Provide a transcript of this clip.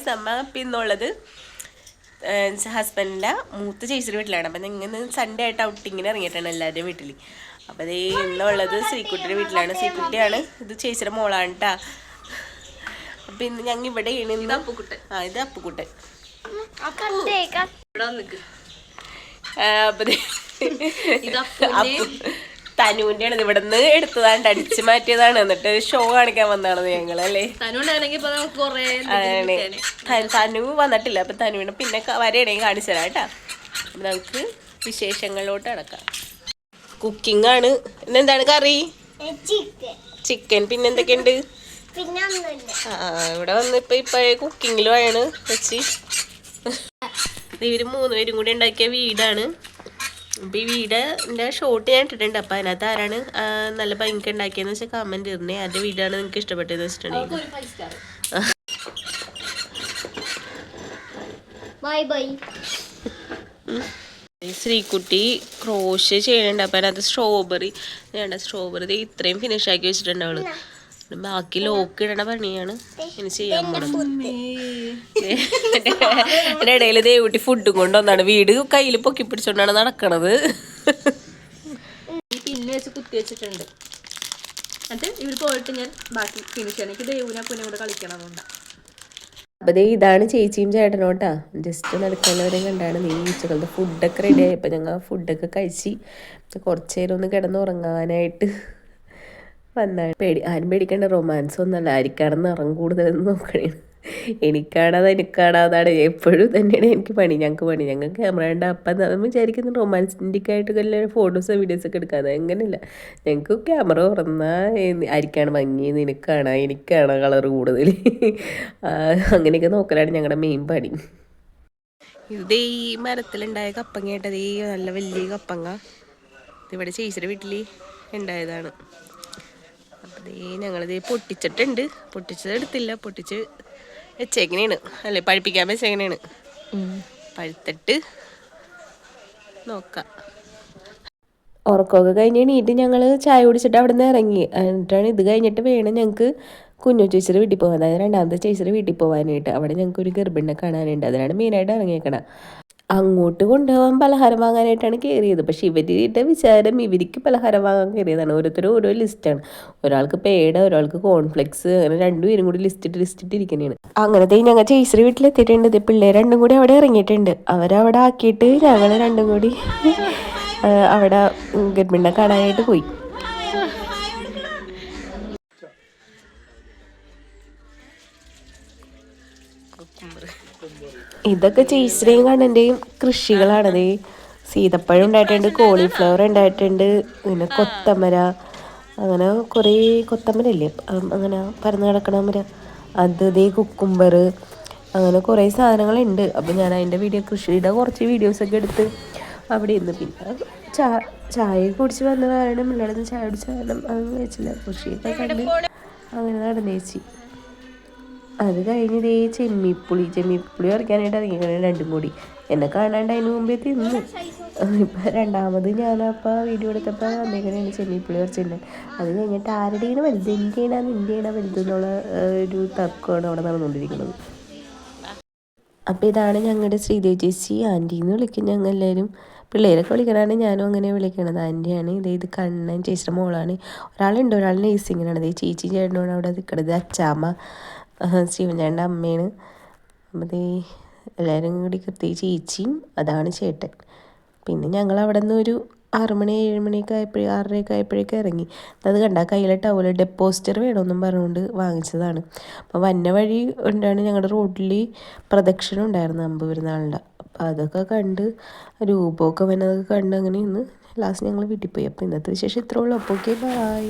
Guys അമ്മ പിന്നുള്ളത് ഹസ്ബൻഡിന്റെ മൂത്ത ചേച്ചിയുടെ വീട്ടിലാണ്. അപ്പം ഇങ്ങനെ സൺഡേ ആയിട്ട് ഔട്ടിങ്ങിന് ഇറങ്ങിയിട്ടാണ് എല്ലാവരുടെയും വീട്ടിൽ അപ്പം അതേ ഇന്നുള്ളത് ശ്രീക്കുട്ടിയുടെ വീട്ടിലാണ്. ശ്രീക്കുട്ടിയാണ് ഇത് ചേച്ചിയുടെ മോളാണ് കേട്ടാ അപ്പം ഇന്ന് ഞങ്ങൾ ഇവിടെ അപ്പുക്കുട്ടൻ. ആ ഇത് അപ്പുക്കുട്ടൻ. അപ്പൊ ആണ് ഇവിടെ നിന്ന് എടുത്തതാണ് അടിച്ചു മാറ്റിയതാണ്. എന്നിട്ട് ഷോ കാണിക്കാൻ വന്നതാണ് ഞങ്ങൾ അല്ലേ തനു വന്നിട്ടില്ല. അപ്പൊ തനുവിനെ പിന്നെ വരെയാണെങ്കിൽ കാണിച്ചു തരാം കേട്ടാ. നമുക്ക് വിശേഷങ്ങളിലോട്ട് അടക്കാം കുക്കിംഗ് ആണ്. ഇന്നെന്താണ് കറി? ചിക്കൻ പിന്നെന്തൊക്കെയുണ്ട് പിന്നെ എന്തൊക്കെയുണ്ട്? ആ ഇവിടെ വന്ന് ഇപ്പൊ ഇപ്പഴേ കുക്കിങ്ങിലുമാണ് വെച്ച്. ഇത് ഇവർ മൂന്ന് പേരും കൂടി ഉണ്ടാക്കിയ വീടാണ്. അപ്പൊ ഈ വീടിന്റെ ഷോട്ട് ഞാൻ ഇട്ടിട്ടുണ്ട്. അപ്പോൾ അതിനകത്ത് ആരാണ് നല്ല ഭംഗി ഉണ്ടാക്കിയെന്ന് വെച്ചാൽ കമന്റ് ഇടുന്നേ ആരുടെ വീടാണ് നിങ്ങൾക്ക് ഇഷ്ടപ്പെട്ടതെന്ന് വെച്ചിട്ടുണ്ടെങ്കിൽ. ബൈ ബൈ ശ്രീകുട്ടി ക്രോഷ് ചെയ്യണുണ്ട്. അപ്പം അതിനകത്ത് സ്ട്രോബെറി വേണ്ട സ്ട്രോബെറി ഇത്രയും ഫിനിഷ് ആക്കി വെച്ചിട്ടുണ്ട് അവൾ. ബാക്കി ലോക്ക് ഇടണ പണിയാണ്. ഇനി ചെയ്യാൻ പോണത്. എന്റെ ഇടയിൽ ദേവുട്ടി ഫുഡും കൊണ്ടുവന്നാണ്. വീട് കയ്യിൽ പൊക്കി പിടിച്ചോണ്ടാണ് നടക്കണത്. പിന്നെ പിന്ന് വെച്ച് കുത്തി വെച്ചിട്ടുണ്ട്. എന്നിട്ട് ഇവർ പോയിട്ട് ഞാൻ ബാക്കി ഫിനിഷ് ചെയ്യണം എനിക്ക് ദേവുനെ പിന്നെ കൂടെ കളിക്കണം അതുകൊണ്ടാണ് അപ്പൊ ദേ ഇതാണ് ചേച്ചിയും ചേട്ടനോട്ടാ ജസ്റ്റ് നടക്കുന്നവരും കണ്ടാണ്. നീ ഉച്ചകളുടെ ഫുഡൊക്കെ റെഡി ആയപ്പോ ഞങ്ങൾ ഫുഡൊക്കെ കഴിച്ച് കുറച്ച് നേരം ഒന്ന് കിടന്നുറങ്ങാനായിട്ട് വന്നാണ്. പേടി ആരും പേടിക്കേണ്ട റൊമാൻസ് ഒന്നല്ല ആരിക്കാണെന്ന് ഇറങ്ങും കൂടുതലെന്ന് നോക്കണേ. എനിക്കാണത് എനിക്കാണാതാണ് എപ്പോഴും തന്നെയാണ് എനിക്ക് പണി. ഞങ്ങൾക്ക് പണി. ഞങ്ങൾക്ക് ക്യാമറ ഉണ്ട്. അപ്പം നമ്മൾ വിചാരിക്കുന്നത് റൊമാൻസിന്റെ ആയിട്ട് വല്ല ഫോട്ടോസോ വീഡിയോസ് ഒക്കെ എടുക്കാതെ അങ്ങനെയല്ല. ഞങ്ങൾക്ക് ക്യാമറ തുറന്നാൽ ആരിക്കാണ് ഭംഗി? നിനക്കാണ്? എനിക്കാണ് കളർ കൂടുതൽ? അങ്ങനെയൊക്കെ നോക്കലാണ് ഞങ്ങളുടെ മെയിൻ പണി. ഇത് ഈ മരത്തിലുണ്ടായ കപ്പങ്ങ കേട്ടത് ഈ നല്ല വലിയ കപ്പങ്ങ. ഇവിടെ ചേച്ചിയുടെ വീട്ടിൽ ഉണ്ടായതാണ്. ദേ ഞങ്ങളിത് പൊട്ടിച്ചിട്ടുണ്ട്. പൊട്ടിച്ചത് എടുത്തില്ല. പൊട്ടിച്ച് വെച്ചേക്കണേണ്. അല്ലേ പഴുപ്പിക്കാൻ വെച്ചേക്കണേണ്. പഴുത്തിട്ട് നോക്കാം. ഉറക്കമൊക്കെ കഴിഞ്ഞ് എണീറ്റ് ഞങ്ങൾ ചായ കുടിച്ചിട്ട് അവിടെ നിന്ന് ഇറങ്ങി. എന്നിട്ടാണ് ഇത് കഴിഞ്ഞിട്ട് വേണം ഞങ്ങൾക്ക് കുഞ്ഞു ചേച്ചിയുടെ വീട്ടിൽ പോകാൻ. അതായത് രണ്ടാമത്തെ ചേച്ചിയുടെ വീട്ടിൽ പോകാനായിട്ട്. അവിടെ ഞങ്ങൾക്ക് ഒരു ഗർഭിണിനെ കാണാനുണ്ട്. അതിനാണ് മെയിനായിട്ട് ഇറങ്ങിയേക്കണം. അങ്ങോട്ട് കൊണ്ടുപോകാൻ പലഹാരം വാങ്ങാനായിട്ടാണ് കയറിയത് പക്ഷെ ഇവരുടെ വിചാരം ഇവർക്ക് പലഹാരം വാങ്ങാൻ കയറിയതാണ് ഓരോരുത്തരും ഓരോ ലിസ്റ്റാണ് ഒരാൾക്ക് പേട ഒരാൾക്ക് കോൺഫ്ലെക്സ് അങ്ങനെ രണ്ടുപേരും കൂടി ലിസ്റ്റ് ഇട്ട് ലിസ്റ്റ് ഇട്ടിരിക്കുന്നതാണ് അങ്ങനത്തെ ഞങ്ങൾ ചേച്ചി വീട്ടിലെത്തിയിട്ടുണ്ട്. പിള്ളേർ രണ്ടും കൂടി അവിടെ ഇറങ്ങിയിട്ടുണ്ട്. അവരവിടെ ആക്കിയിട്ട് ഞങ്ങൾ രണ്ടും കൂടി അവിടെ ഗർഭിണിനെ കാണാനായിട്ട് പോയി. ഇതൊക്കെ ചേച്ചിയുടെയും കണ്ണന്റെയും കൃഷികളാണത്. സീതപ്പഴം ഉണ്ടായിട്ടുണ്ട് കോളിഫ്ലവർ ഉണ്ടായിട്ടുണ്ട് പിന്നെ കൊത്തമര അങ്ങനെ കുറേ കൊത്തമര ഇല്ലേ ഉം, അങ്ങനെ പരന്ന് കിടക്കണ മര അത് ഇതേ കുക്കുംബർ അങ്ങനെ കുറേ സാധനങ്ങളുണ്ട്. അപ്പം ഞാൻ അതിന്റെ വീഡിയോ കൃഷിയുടെ കുറച്ച് വീഡിയോസൊക്കെ എടുത്ത് അവിടെ ഇരുന്ന് പിന്നെ ചാ ചായ കുടിച്ച് വന്ന കാരണം പിള്ളേരുടെ ചായ കുടിച്ച കാരണം അതൊന്നും വെച്ചില്ല. കൃഷിയൊക്കെ കണ്ട് അങ്ങനെ നടന്നേച്ചി അത് കഴിഞ്ഞ് ഇതേ ചെമ്മിപ്പുളി ചെമ്മിപ്പുളി പറിക്കാനായിട്ട് ഇറങ്ങിയാണ് രണ്ടും കൂടി. എന്നെ കാണാണ്ട് അതിന് മുമ്പേ തിന്നു. ഇപ്പം രണ്ടാമത് ഞാനപ്പോൾ വീഡിയോ എടുത്തപ്പോൾ വന്നേക്കണേണ് ചെമ്മിപ്പുളി പറിച്ചിട്ടുണ്ട് അത് കഴിഞ്ഞിട്ട് ആരുടെയാണ് വലുത്? എന്റെയാണ് നിന്റെയാണ് വലുത് എന്നുള്ള ഒരു തർക്കമാണ് അവിടെ നടന്നുകൊണ്ടിരിക്കുന്നത്. അപ്പോൾ ഇതാണ് ഞങ്ങളുടെ ശ്രീദേവ് ചേച്ചി. ആന്റി എന്ന് വിളിക്കും ഞങ്ങൾ എല്ലാവരും. പിള്ളേരൊക്കെ വിളിക്കണതാണ് ഞാനും അങ്ങനെ വിളിക്കണത്. ആന്റിയാണ് ഇതേ ഇത് കണ്ണൻ ചേച്ചിയുടെ മോളാണ്. ഒരാളുണ്ട് ഒരാൾ നേഴ്സിങ്ങിനാണ് ഇതേ ചേച്ചി ചേട്ടനോട് അവിടെ നിൽക്കണത് അച്ചാമ്മ. ശിവൻചേട്ടന്റെ അമ്മയാണ്. അപ്പം എല്ലാവരും കൂടി കൃത്യ ചേച്ചിയും അതാണ് ചേട്ടൻ. പിന്നെ ഞങ്ങൾ അവിടെ നിന്ന് ഒരു ആറ് മണി ഏഴ് മണിയൊക്കെ ആയപ്പോഴേ ആറരയൊക്കെ ആയപ്പോഴേക്കും ഇറങ്ങി. അത് കണ്ട കയ്യിലെ ടവൽ ഡെപ്പോസിറ്റർ വേണമെന്നും പറഞ്ഞുകൊണ്ട് വാങ്ങിച്ചതാണ്. അപ്പോൾ വന്ന വഴി ഉണ്ടാണ് ഞങ്ങളുടെ റോഡിൽ പ്രദക്ഷിണം ഉണ്ടായിരുന്നു അമ്പ് പെരുന്നാളിന്റെ അപ്പോൾ അതൊക്കെ കണ്ട് രൂപമൊക്കെ വന്നതൊക്കെ കണ്ട് അങ്ങനെ ഇന്ന് ലാസ്റ്റ് ഞങ്ങൾ വീട്ടിൽ പോയി. അപ്പോൾ ഇന്നത്തെ വിശേഷം ഇത്രേ ഉള്ളൂ. അപ്പോൾ ഓക്കെ ബൈ